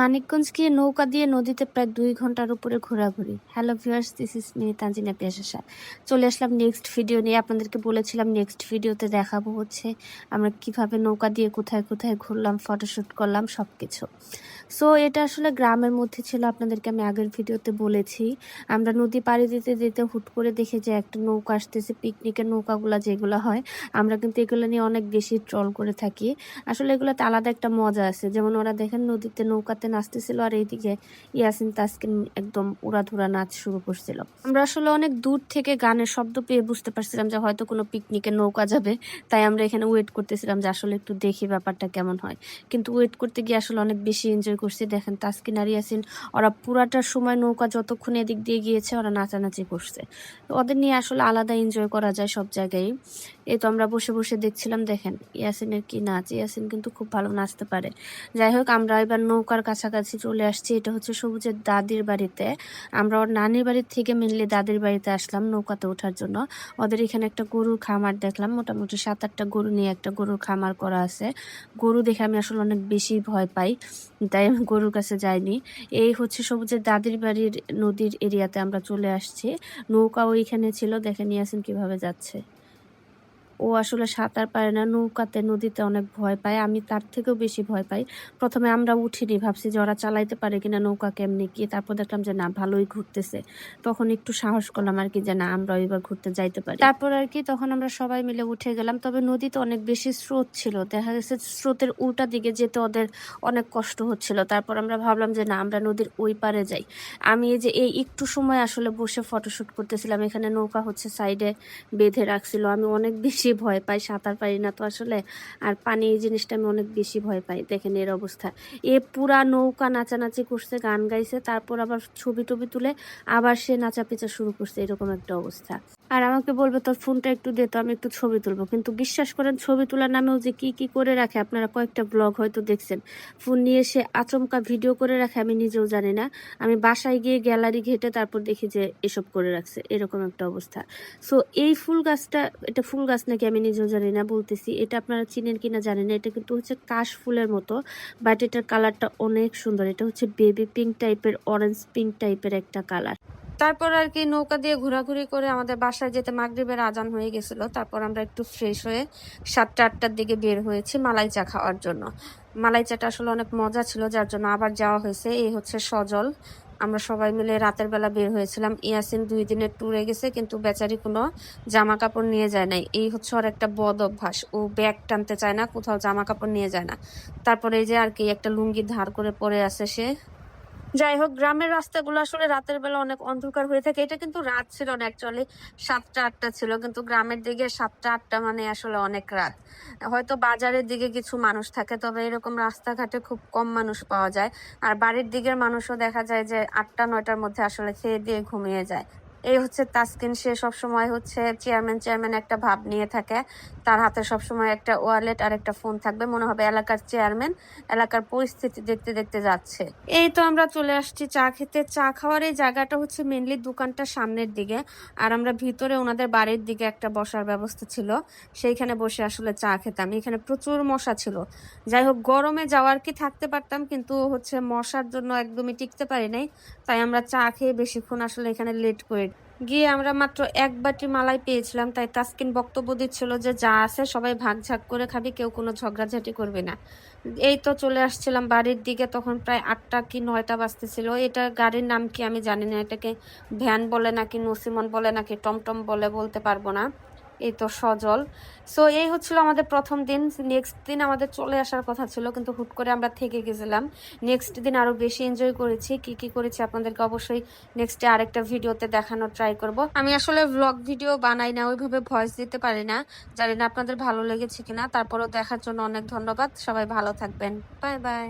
মানিকগঞ্জ গিয়ে নৌকা দিয়ে নদীতে প্রায় দুই ঘণ্টার উপরে ঘোরাঘুরি। Hello viewers this is me Tanzina পেশাসা চলে আসলাম নেক্সট ভিডিও নিয়ে। আপনাদেরকে বলেছিলাম নেক্সট ভিডিওতে দেখাবো হচ্ছে আমরা কীভাবে নৌকা দিয়ে কোথায় কোথায় ঘুরলাম ফটোশ্যুট করলাম সব কিছু সো এটা আসলে গ্রামের মধ্যে ছিল, আপনাদেরকে আমি আগের ভিডিওতে বলেছি। আমরা নদী পাড়ি দিতে দিতে হুট করে দেখে যে একটা নৌকা আসতেছে পিকনিকের নৌকাগুলো যেগুলো হয়, আমরা কিন্তু এগুলো নিয়ে অনেক বেশি ট্রল করে থাকি। আসলে এগুলোতে আলাদা একটা মজা আছে, যেমন ওরা দেখেন নদীতে নৌকাতে নাচতেছিল আর এইদিকে ইয়াসিন তাসকিন একদম উড়াধুরা নাচ শুরু করছিল। আমরা আসলে অনেক দূর থেকে গানের শব্দ পেয়ে বুঝতে পারছিলাম যে হয়তো কোনো পিকনিকে নৌকা যাবে, তাই আমরা এখানে ওয়েট করতেছিলাম যে আসলে একটু দেখি ব্যাপারটা কেমন হয়। কিন্তু ওয়েট করতে গিয়ে আসলে অনেক বেশি এনজয় করছি। দেখেন তাসকিন আর ইয়াসিন, ওরা পুরাটার সময় নৌকা যতক্ষণ এদিক দিয়ে গিয়েছে, ওরা নাচানাচি করছে। ওদের নিয়ে আসলে আলাদা এনজয় করা যায় সব জায়গায়। এই তো আমরা বসে বসে দেখছিলাম, দেখেন ইয়াসিনের কি নাচ। ইয়াসিন কিন্তু খুব ভালো নাচতে পারে। যাই হোক, আমরা এবার নৌকার কাছাকাছি চলে আসছি। এটা হচ্ছে সবুজের দাদির বাড়িতে। আমরা ওর নানির বাড়ির থেকে মেনলি দাদির বাড়িতে আসলাম নৌকাতে ওঠার জন্য। ওদের এখানে একটা গরুর খামার দেখলাম। মোটামুটি সাত আটটা গরু নিয়ে একটা গরুর খামার করা আছে। গরু দেখে আমি আসলে অনেক বেশি ভয় পাই। তাই আমি গরুর কাছে যাইনি। এই হচ্ছে সবুজের দাদির বাড়ির নদীর এরিয়াতে আমরা চলে আসছি। নৌকা ওইখানে ছিল, দেখে নিয়ে আসেন কীভাবে যাচ্ছে। ও আসলে সাঁতার পারে না, নৌকাতে, নদীতে অনেক ভয় পায়। আমি তার থেকেও বেশি ভয় পাই। প্রথমে আমরা উঠিনি, ভাবছি যে ওরা চালাইতে পারে কিনা, নৌকা কেমনি কি? তারপর দেখলাম যে না, ভালোই ঘুরতেছে। তখন একটু সাহস করলাম আর কি যে না, আমরা এবার ঘুরতে যাইতে পারি। তারপর আর কি তখন আমরা সবাই মিলে উঠে গেলাম। তবে নদীতে অনেক বেশি স্রোত ছিল। দেখা গেছে স্রোতের উল্টা দিকে যেতে ওদের অনেক কষ্ট হচ্ছিল। তারপর আমরা ভাবলাম যে না, আমরা নদীর ওই পারে যাই। আমি এই যে এই একটু সময় আসলে বসে ফটোশুট করতেছিলাম। এখানে নৌকা হচ্ছে সাইডে বেঁধে রাখছিল। আমি অনেক বেশি ভয় পাই সাঁতার পারি না তো আসলে। আর পানি এই জিনিসটা আমি অনেক বেশি ভয় পাই, দেখেন এর অবস্থা। এ পুরা নৌকা নাচানাচি করছে, গান গাইছে, তারপর আবার ছবি টবি তুলে আবার সে নাচা পেঁচা শুরু করছে, এরকম একটা অবস্থা। আর আমাকে বলবে, তোর ফোনটা একটু দে, তো আমি একটু ছবি তুলবো। কিন্তু বিশ্বাস করেন, ছবি তোলার নামেও যে কি কি করে রাখে, আপনারা কয়েকটা ব্লগ হয়তো দেখছেন। ফোন নিয়ে সে আচমকা ভিডিও করে রাখে, আমি নিজেও জানি না। আমি বাসায় গিয়ে গ্যালারি ঘেটে তারপর দেখি যে এসব করে রাখছে, এরকম একটা অবস্থা। সো এই ফুল গাছটা, এটা ফুল গাছ নাকি আমি নিজেও জানি না, বলতেছি, এটা আপনারা চিনেন কিনা জানি না, এটা কিন্তু হচ্ছে কাশ ফুলের মতো বাট এটার কালারটা অনেক সুন্দর। এটা হচ্ছে বেবি পিঙ্ক টাইপের অরেঞ্জ পিঙ্ক টাইপের একটা কালার তারপর আর কি নৌকা দিয়ে ঘোরাঘুরি করে আমাদের বাসায় যেতে মাগরিবের আজান হয়ে গেছিল। তারপর আমরা একটু ফ্রেশ হয়ে সাতটা, আটটার দিকে বের হয়েছি মালাই চা খাওয়ার জন্য। মালাই চাটা আসলে অনেক মজা ছিল, যার জন্য আবার যাওয়া হয়েছে। এই হচ্ছে সজল। আমরা সবাই মিলে রাতের বেলা বের হয়েছিলাম। ইয়াসিন দুই দিনের ট্যুরে গেছে, কিন্তু বেচারি কোনো জামা কাপড় নিয়ে যায় নাই। এই হচ্ছে ওর একটা বদ অভ্যাস। ও ব্যাগ টানতে চায় না, কোথাও জামা কাপড় নিয়ে যায় না। তারপরে এই যে আর কি একটা লুঙ্গি ধার করে পরে আছে সে। যাই হোক, গ্রামের রাস্তাগুলো আসলে রাতের বেলা অনেক অন্ধকার হয়ে থাকে। এটা কিন্তু রাত ছিল না অ্যাকচুয়ালি সাতটা, আটটা ছিল, কিন্তু গ্রামের দিকে সাতটা, আটটা মানে আসলে অনেক রাত। হয়তো বাজারের দিকে কিছু মানুষ থাকে, তবে এরকম রাস্তাঘাটে খুব কম মানুষ পাওয়া যায়। আর বাড়ির দিকের মানুষও দেখা যায় যে আটটা, নয়টার মধ্যে আসলে খেয়ে দিয়ে ঘুমিয়ে যায়। এই হচ্ছে তাসকিন, সে সবসময় হচ্ছে চেয়ারম্যান চেয়ারম্যান একটা ভাব নিয়ে থাকে। তার হাতে সবসময় একটা ওয়ালেট আর একটা ফোন থাকবে। মনে হবে এলাকার চেয়ারম্যান এলাকার পরিস্থিতি দেখতে দেখতে যাচ্ছে। এই তো আমরা চলে আসছি চা খেতে। চা খাওয়ার এই জায়গাটা হচ্ছে মেনলি দোকানটা সামনের দিকে। আর আমরা ভিতরে ওনাদের বাড়ির দিকে একটা বসার ব্যবস্থা ছিল। সেইখানে বসে আসলে চা খেতাম। এখানে প্রচুর মশা ছিল। যাই হোক, গরমে যাওয়ার কি থাকতে পারতাম, কিন্তু হচ্ছে মশার জন্য একদমই টিকতে পারি নাই। তাই আমরা চা খেয়ে বেশিক্ষণ আসলে এখানে লেট করে গিয়ে আমরা মাত্র এক বাটি মালাই পেয়েছিলাম, তাই তাস্কিন বক্তব্য দিচ্ছিল যে, যা আছে সবাই ভাগ ঝাগ করে খাবি, কেউ কোনো ঝগড়াঝাটি করবে না। এই তো চলে আসছিলাম বাড়ির দিকে, তখন প্রায় আটটা কি নয়টা বাজতেছিল। এটা গাড়ির নাম কি আমি জানি না, এটাকে ভ্যান বলে নাকি নসিমন বলে নাকি টমটম বলে বলতে পারব না। এই তো সজল। সো এই হচ্ছিল আমাদের প্রথম দিন। নেক্সট দিন আমাদের চলে আসার কথা ছিল, কিন্তু হুট করে আমরা থেকে গেছিলাম। নেক্সট দিন আরও বেশি এনজয় করেছি। কি কি করেছি আপনাদেরকে অবশ্যই নেক্সটে আরেকটা ভিডিওতে দেখানোর ট্রাই করব। আমি আসলে ব্লগ ভিডিও বানাই না, ওইভাবে ভয়েস দিতে পারি না। জানি না আপনাদের ভালো লেগেছে কিনা। তারপরেও দেখার জন্য অনেক ধন্যবাদ। সবাই ভালো থাকবেন। Bye bye